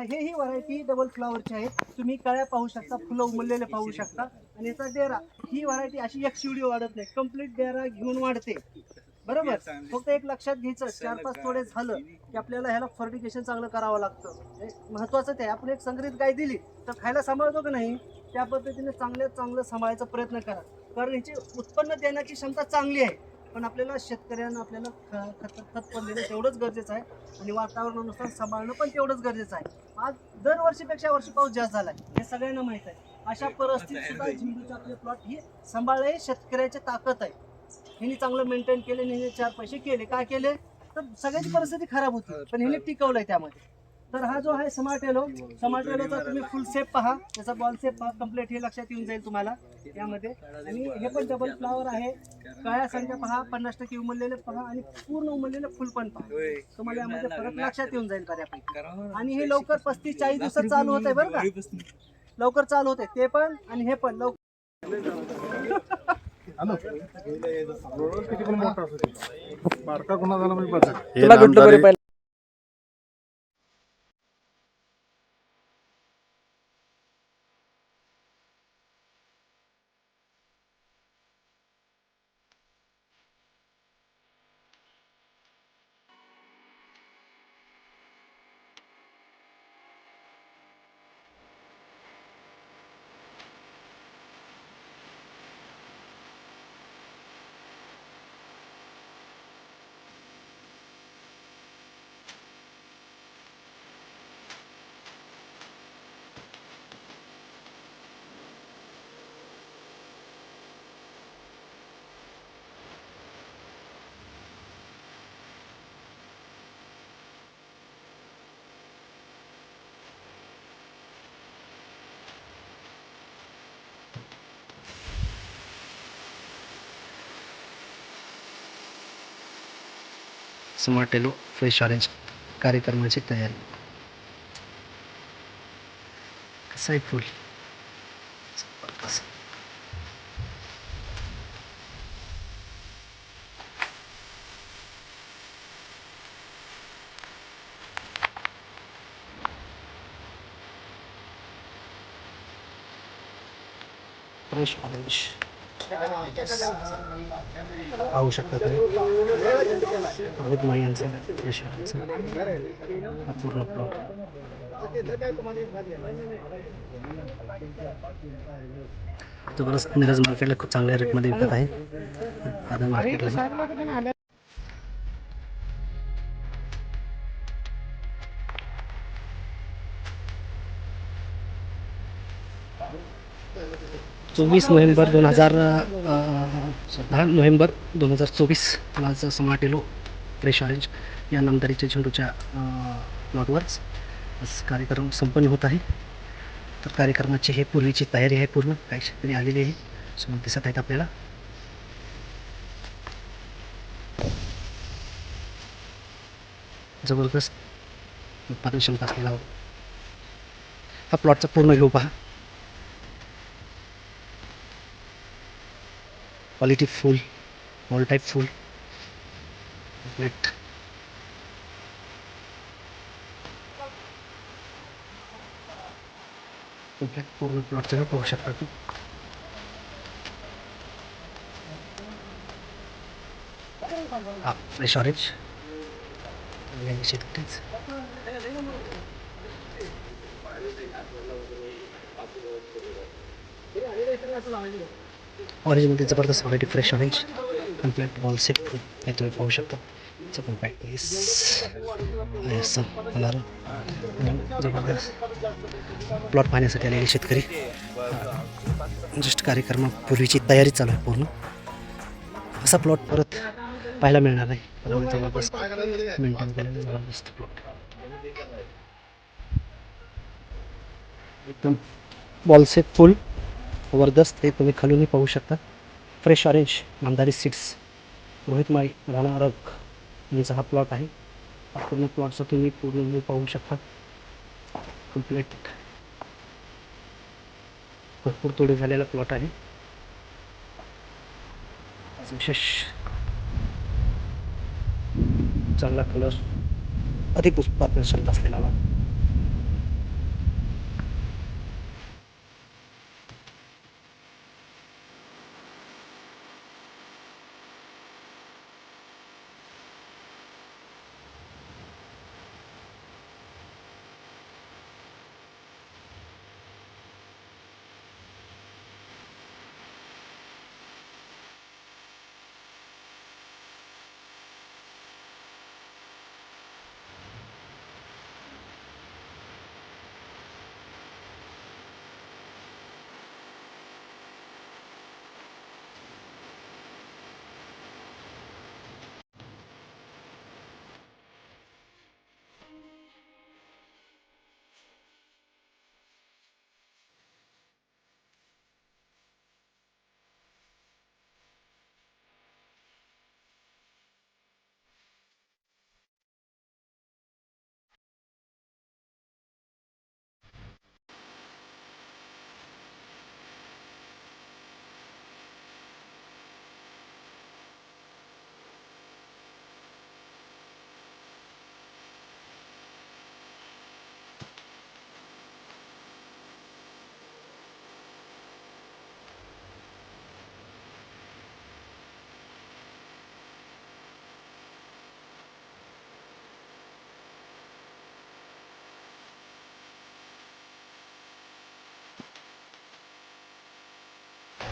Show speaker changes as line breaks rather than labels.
हा हे ही variety double फ्लावरची आहे तुम्ही कळ्या पाहू शकता फुलं उमललेले पाहू शकता. आणि याचा डेरा ही व्हरायटी अशी एक शिवडी वाढत नाही. कंप्लीट डेरा घेऊन वाढते. बरोबर? फक्त एक लक्षात घ्यायचं चार पाच तोडे झालं की आपल्याला ह्याला फर्टिगेशन चांगलं करावं लागतं. महत्वाचं ते. आपण एक संग्रहित गाय दिली तर खायला सांभाळतो की नाही? त्या पद्धतीने चांगल्यात चांगलं सांभाळायचा प्रयत्न करा. कारण ह्याची उत्पन्न देण्याची क्षमता चांगली आहे. पण आपल्याला शेतकऱ्यांना आपल्याला ख- खत खत पण देणं तेवढंच गरजेचं आहे. आणि वातावरणानुसार सांभाळणं पण तेवढंच गरजेचं आहे. आज दरवर्षीपेक्षा वर्षी पाऊस जास्त झालाय हे सगळ्यांना माहीत आहे. अशा परिस्थितीत सुद्धा झेंडूचे आपले प्लॉट ही सांभाळणे शेतकऱ्याची ताकद आहे. ह्यांनी चांगलं मेंटेन केले ह्यांनी चार पैसे केले. काय केले? तर सगळ्याची परिस्थिती खराब होती. पण ह्यांनी टिकवलंय त्यामध्ये. तर हा जो आहे स्मार्ट एलो स्मार्ट एलोचा तुम्ही फुल सेप पहा. त्याचा बॉल सेप पहा. कंप्लीट हे लक्षात येऊन जाईल तुम्हाला यामध्ये. आणि हे पण डबल फ्लावर आहे. काळ्या संख्या पहा. पन्नास टक्के उमललेले पहा. आणि पूर्ण उमललेले फुल पण पहा. तुम्हाला यामध्ये फरक लक्षात येऊन जाईल बऱ्यापैकी. आणि हे लवकर पस्तीस चाळीस दिवसात चालू होत आहे बरं का? लवकर चालू होते ते पण आणि हे पण लवकर.
किती
स्मार्टेलो फ्रेश ऑरेंज कार्यक्रमाची तयारी कसं आहे फुल जबरदस्त. फ्रेश ऑरेंज पाहू शकता तुम्ही रोहित माई पूर्ण प्लॉट जबरदस्त मिरज मार्केटला खूप चांगल्या रेटमध्ये विकत आहे. आता मार्केटला चोवीस नोव्हेंबर दोन हजार दहा नोव्हेंबर दोन हजार चोवीस. आज समाटेलो फ्रेश ऑरेंज या नामदारीच्या झेंडूच्या प्लॉटवर कार्यक्रम संपन्न होत आहे. तर कार्यक्रमाची हे पूर्वीची तयारी आहे पूर्ण. काही शेतकरी आलेली आहे समोर दिसत आहेत आपल्याला. जबरदस्त उत्पादन क्षमता असलेला हा प्लॉटचा पूर्ण घेऊ पहा. Quality full all type full complete complete पूर्ण प्लॉटचं पाहू शकता तू हा फ्रेश ऑरेंज शेतकरीच ऑरेंजमध्ये जबरदस्त variety fresh orange complete ball set हे तुम्ही पाहू शकता. याचं पण प्रॅक्टिस होणार. जबरदस्त प्लॉट पाहण्यासाठी आलेले शेतकरी. जस्ट कार्यक्रमापूर्वीची तयारी चालू आहे पूर्ण. असा प्लॉट परत पाहायला मिळणार नाही. जबरदस्त मेंटेन केलेला जबरदस्त प्लॉट एकदम बॉल फुल जबरदस्त हे तुम्ही खालूनही पाहू शकता. Fresh orange Namdhari seeds Rohit Mali Rana यांचा हा प्लॉट आहे. हा पूर्ण प्लॉटचा तुम्ही पूर्ण पाहू शकता. कंप्लीट भरपूर तोडे झालेला प्लॉट आहे. विशेष चांगला कलर अधिक उत्पादन क्षमता असलेला